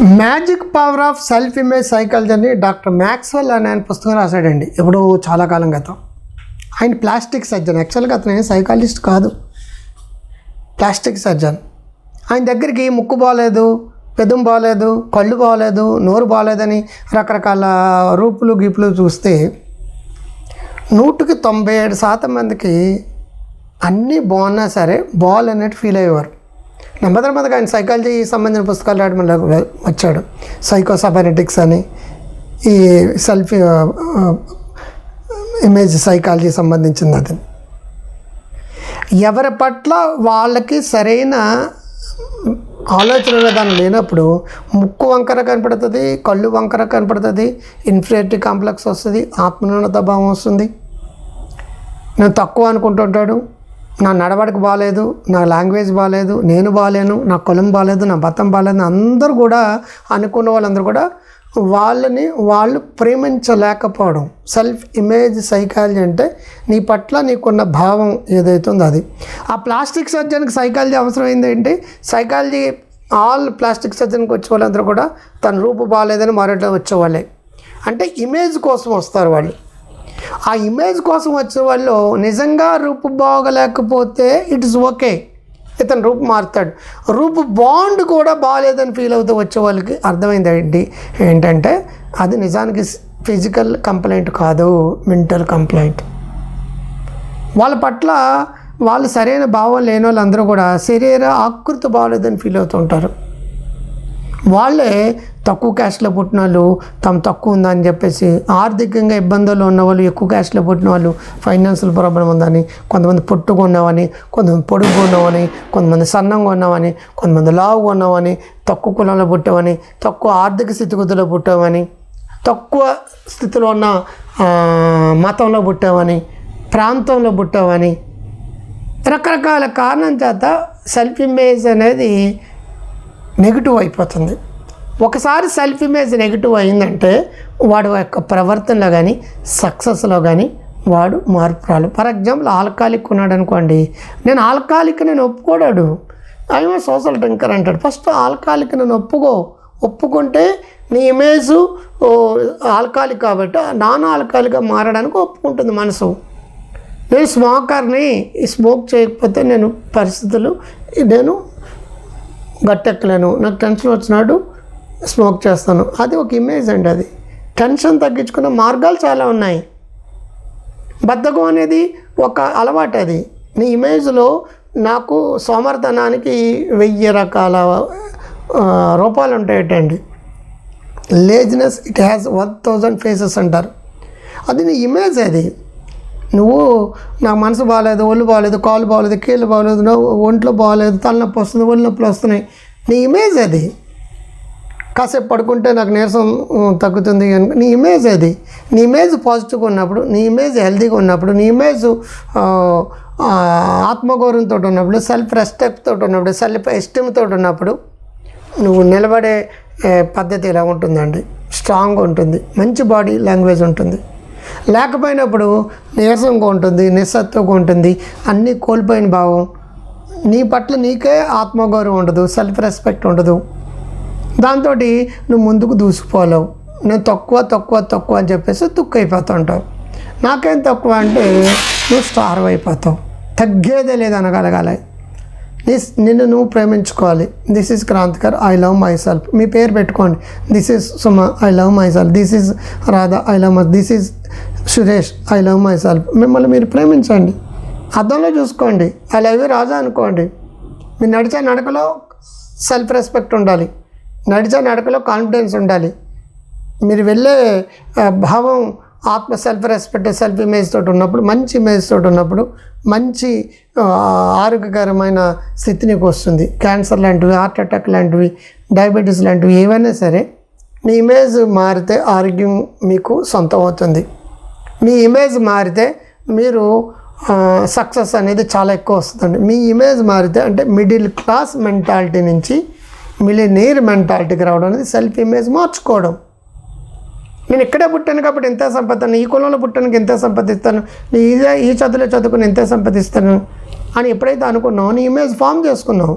Magic power of self image psychology అని doctor Maxwell అనే ఆయన పుస్తకం రాశాడండి. ఎప్పుడో చాలా కాలం క్రితం. ఆయన ప్లాస్టిక్ సర్జన్. యాక్చువల్గా అతను సైకాలజిస్ట్ కాదు. Plastic surgeon. ఆయన దగ్గరికి ముక్కు బాగాలేదు పెదం బాగాలేదు కళ్ళు బాగాలేదు నోరు బాగాలేదని రకరకాల రూపులు గీపులు చూస్తే నూటికి తొంభై ఏడు శాతం మందికి అన్నీ బాగున్నా సరే బాల్ అనేది ఫీల్ అయ్యేవారు. నెమ్మది నెమ్మదిగా ఆయన సైకాలజీ సంబంధించిన పుస్తకాలు రాయడం వచ్చాడు. వచ్చాడు సైకోసబనెటిక్స్ అని. ఈ సెల్ఫీ ఇమేజ్ సైకాలజీ సంబంధించింది అది. ఎవరి పట్ల వాళ్ళకి సరైన ఆలోచన విధానం లేనప్పుడు ముక్కు వంకర కనపడుతుంది కళ్ళు వంకర కనపడుతుంది ఇన్ఫినిటీ కాంప్లెక్స్ వస్తుంది ఆత్మన్యూనత భావం వస్తుంది. నేను తక్కువ అనుకుంటుంటాడు. నా నడవడిక బాగాలేదు నా లాంగ్వేజ్ బాగాలేదు నేను బాగాలేను నా కులం బాగాలేదు నా బతం బాగాలేదు అందరూ కూడా అనుకున్న వాళ్ళందరూ కూడా వాళ్ళని వాళ్ళు ప్రేమించలేకపోవడం. సెల్ఫ్ ఇమేజ్ సైకాలజీ అంటే నీ పట్ల నీకున్న భావం ఏదైతే ఉందో అది. ఆ ప్లాస్టిక్ సర్జన్కి సైకాలజీ అవసరమైంది ఏంటి? సైకాలజీ ఆల్ ప్లాస్టిక్ సర్జన్కి వచ్చే వాళ్ళందరూ కూడా తన రూపు బాగాలేదని మరొకటి వచ్చేవాళ్ళే. అంటే ఇమేజ్ కోసం వస్తారు వాళ్ళు. ఆ ఇమేజ్ కోసం వచ్చే వాళ్ళు నిజంగా రూపు బాగలేకపోతే ఇట్ ఇస్ ఓకే ఇతను రూపు మారుతాడు. రూపు బాండ్ కూడా బాగాలేదని ఫీల్ అవుతూ వచ్చే వాళ్ళకి అర్థమైంది ఏంటి? ఏంటంటే అది నిజానికి ఫిజికల్ కంప్లైంట్ కాదు మెంటల్ కంప్లైంట్ వాళ్ళ పట్ల వాళ్ళు సరైన భావం లేని వాళ్ళందరూ కూడా శరీర ఆకృతి బాగాలేదని ఫీల్ అవుతుంటారు వాళ్ళే తక్కువ క్యాష్లో పుట్టిన వాళ్ళు తమ తక్కువ ఉందని చెప్పేసి ఆర్థికంగా ఇబ్బందుల్లో ఉన్న వాళ్ళు ఎక్కువ క్యాష్లో పుట్టిన వాళ్ళు ఫైనాన్షియల్ ప్రాబ్లం ఉందని కొంతమంది పొట్టుగా ఉన్నామని కొంతమంది పొడుగు ఉన్నామని కొంతమంది సన్నంగా ఉన్నామని కొంతమంది లావుగా ఉన్నామని తక్కువ కులంలో పుట్టామని తక్కువ ఆర్థిక స్థితిగతుల్లో పుట్టామని తక్కువ స్థితిలో ఉన్న మతంలో పుట్టామని ప్రాంతంలో పుట్టామని రకరకాల కారణం చేత సెల్ఫ్ ఇమేజ్ అనేది నెగిటివ్ అయిపోతుంది. ఒకసారి సెల్ఫ్ ఇమేజ్ నెగిటివ్ అయిందంటే వాడు యొక్క ప్రవర్తనలో కానీ సక్సెస్లో కానీ వాడు మార్పు రాలి ఫర్ ఎగ్జాంపుల్ ఆల్కాలిక్ ఉన్నాడు అనుకోండి. నేను ఆల్కాలిక్ నేను ఒప్పుకోడాడు. ఆయన సోషల్ డ్రింకర్ అంటాడు. ఫస్ట్ ఆల్కాలిక్ నేను ఒప్పుకో. ఒప్పుకుంటే నీ ఇమేజ్ ఆల్కాలిక్ కాబట్టి నాన్ ఆల్కాలిక్గా మారడానికి ఒప్పుకుంటుంది మనసు. నేను స్మోకర్ని ఈ స్మోక్ చేయకపోతే నేను పరిస్థితులు నేను గట్టెక్కలేను. నాకు టెన్షన్ వచ్చినాడు స్మోక్ చేస్తాను. అది ఒక ఇమేజ్ అండి అది. టెన్షన్ తగ్గించుకునే మార్గాలు చాలా ఉన్నాయి. బద్ధకం అనేది ఒక అలవాటు అది. నీ ఇమేజ్లో నాకు సోమర్ధనానికి వెయ్యి రకాల రూపాలు ఉంటాయటండి. Laziness it has one thousand faces అంటారు. అది నీ ఇమేజ్ అది. నువ్వు నాకు మనసు బాగాలేదు ఒళ్ళు బాగాలేదు కాలు బాగాలేదు కీళ్ళు బాగాలేదు ఒంట్లో బాగాలేదు తలనొప్పి వస్తుంది ఒళ్ళు నొప్పులు వస్తున్నాయి. నీ ఇమేజ్ అది. కాసేపు పడుకుంటే నాకు నీరసం తగ్గుతుంది అని. నీ ఇమేజ్ అది. నీ ఇమేజ్ పాజిటివ్గా ఉన్నప్పుడు నీ ఇమేజ్ హెల్తీగా ఉన్నప్పుడు నీ ఇమేజ్ ఆత్మగౌరవంతో ఉన్నప్పుడు సెల్ఫ్ రెస్పెక్ట్ తోటి ఉన్నప్పుడు సెల్ఫ్ ఎస్టీమ్ తోటి ఉన్నప్పుడు నువ్వు నిలబడే పద్ధతి ఇలా ఉంటుందండి. స్ట్రాంగ్ ఉంటుంది. మంచి బాడీ లాంగ్వేజ్ ఉంటుంది. లేకపోయినప్పుడు నీరసంగా ఉంటుంది నిస్సత్వంగా ఉంటుంది అన్నీ కోల్పోయిన భావం. నీ పట్ల నీకే ఆత్మగౌరవం ఉండదు సెల్ఫ్ రెస్పెక్ట్ ఉండదు. దాంతో నువ్వు ముందుకు దూసుకుపోలేవు. నేను తక్కువ తక్కువ తక్కువ అని చెప్పేసి తుక్కు ఉంటావు. నాకేం తక్కువ అంటే నువ్వు స్టార్వ్ అయిపోతావు. తగ్గేదే లేదు అనగలగాలి. దిస్ నిన్ను నువ్వు ప్రేమించుకోవాలి. This is Krantikar I love myself మీ పేరు పెట్టుకోండి. This is Suma I love myself this is Radha I love my this is Suresh I love myself మిమ్మల్ని మీరు ప్రేమించండి. అర్థంలో చూసుకోండి. ఐ లవ్ యూ రాజా అనుకోండి. మీరు నడిచే నడకలో సెల్ఫ్ రెస్పెక్ట్ ఉండాలి. నడిచే నడకలో కాన్ఫిడెన్స్ ఉండాలి. మీరు వెళ్ళే భావం ఆత్మ సెల్ఫ్ రెస్పెక్ట్ సెల్ఫ్ ఇమేజ్ తోటి ఉన్నప్పుడు మంచి ఇమేజ్ తోటి ఉన్నప్పుడు మంచి ఆరోగ్యకరమైన స్థితి నీకు వస్తుంది. క్యాన్సర్ లాంటివి హార్ట్ అటాక్ లాంటివి డయాబెటీస్ లాంటివి ఏవైనా సరే మీ ఇమేజ్ మారితే ఆరోగ్యం మీకు సొంతం అవుతుంది. మీ ఇమేజ్ మారితే మీరు సక్సెస్ అనేది చాలా ఎక్కువ వస్తుందండి మీ ఇమేజ్ మారితే అంటే మిడిల్ క్లాస్ మెంటాలిటీ నుంచి మిలినీర్ మెంటాలిటీకి రావడం అనేది సెల్ఫ్ ఇమేజ్ మార్చుకోవడం. నేను ఇక్కడే పుట్టాను కాబట్టి ఇంత సంపాదిస్తాను ఈ కులంలో పుట్టానికి ఇంత సంపాదిస్తాను నీ ఇదే ఈ చదువులో చదువుకుని ఎంత సంపాదిస్తాను అని ఎప్పుడైతే అనుకున్నావు నీ ఇమేజ్ ఫామ్ చేసుకున్నావు.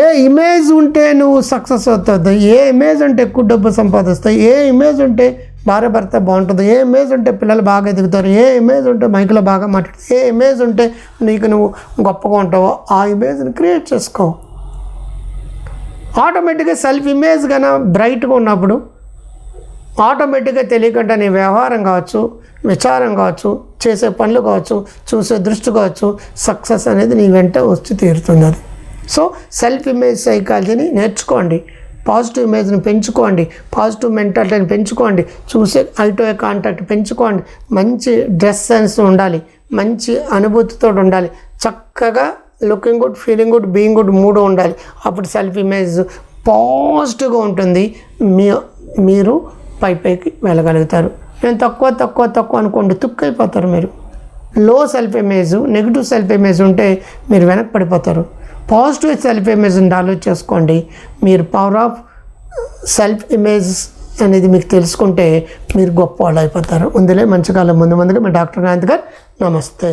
ఏ ఇమేజ్ ఉంటే నువ్వు సక్సెస్ అవుతుంది ఏ ఇమేజ్ ఉంటే ఎక్కువ డబ్బు సంపాదిస్తావు? ఏ ఇమేజ్ ఉంటే భార్య భర్త బాగుంటుంది? ఏ ఇమేజ్ ఉంటే పిల్లలు బాగా ఎదుగుతారు? ఏ ఇమేజ్ ఉంటే మైకులో బాగా మాట్లాడుతుంది ఏ ఇమేజ్ ఉంటే నీకు నువ్వు గొప్పగా ఉంటావో ఆ ఇమేజ్ని క్రియేట్ చేసుకో. ఆటోమేటిక్గా సెల్ఫ్ ఇమేజ్ కన్నా బ్రైట్గా ఉన్నప్పుడు ఆటోమేటిక్గా తెలియకుండా నీ వ్యవహారం కావచ్చు విచారం కావచ్చు చేసే పనులు కావచ్చు చూసే దృష్టి కావచ్చు సక్సెస్ అనేది నీ వెంట వచ్చి తీరుతుంది అది సో సెల్ఫ్ ఇమేజ్ సైకాలజీని నేర్చుకోండి. పాజిటివ్ ఇమేజ్ని పెంచుకోండి. పాజిటివ్ మెంటాలిటీని పెంచుకోండి. చూసే ఐటో కాంటాక్ట్ పెంచుకోండి. మంచి డ్రెస్ సెన్స్ ఉండాలి. మంచి అనుభూతితో ఉండాలి. చక్కగా looking good feeling good being good మూడు ఉండాలి. అప్పుడు సెల్ఫ్ ఇమేజ్ పాజిటివ్గా ఉంటుంది. మీ మీరు పై పైకి వెళ్ళగలుగుతారు. నేను తక్కువ తక్కువ తక్కువ అనుకోండి తుక్కైపోతారు మీరు. Low self image negative self image ఉంటే మీరు వెనక్కి పడిపోతారు పాజిటివ్ సెల్ఫ్ ఇమేజ్ని డెవలప్ చేసుకోండి మీరు పవర్ ఆఫ్ సెల్ఫ్ ఇమేజ్ అనేది మీకు తెలుసుకుంటే మీరు గొప్ప వాళ్ళు అయిపోతారు. ముందులే మంచి కాలం ముందు ముందుగా మీ డాక్టర్ గాంధీ గారు నమస్తే.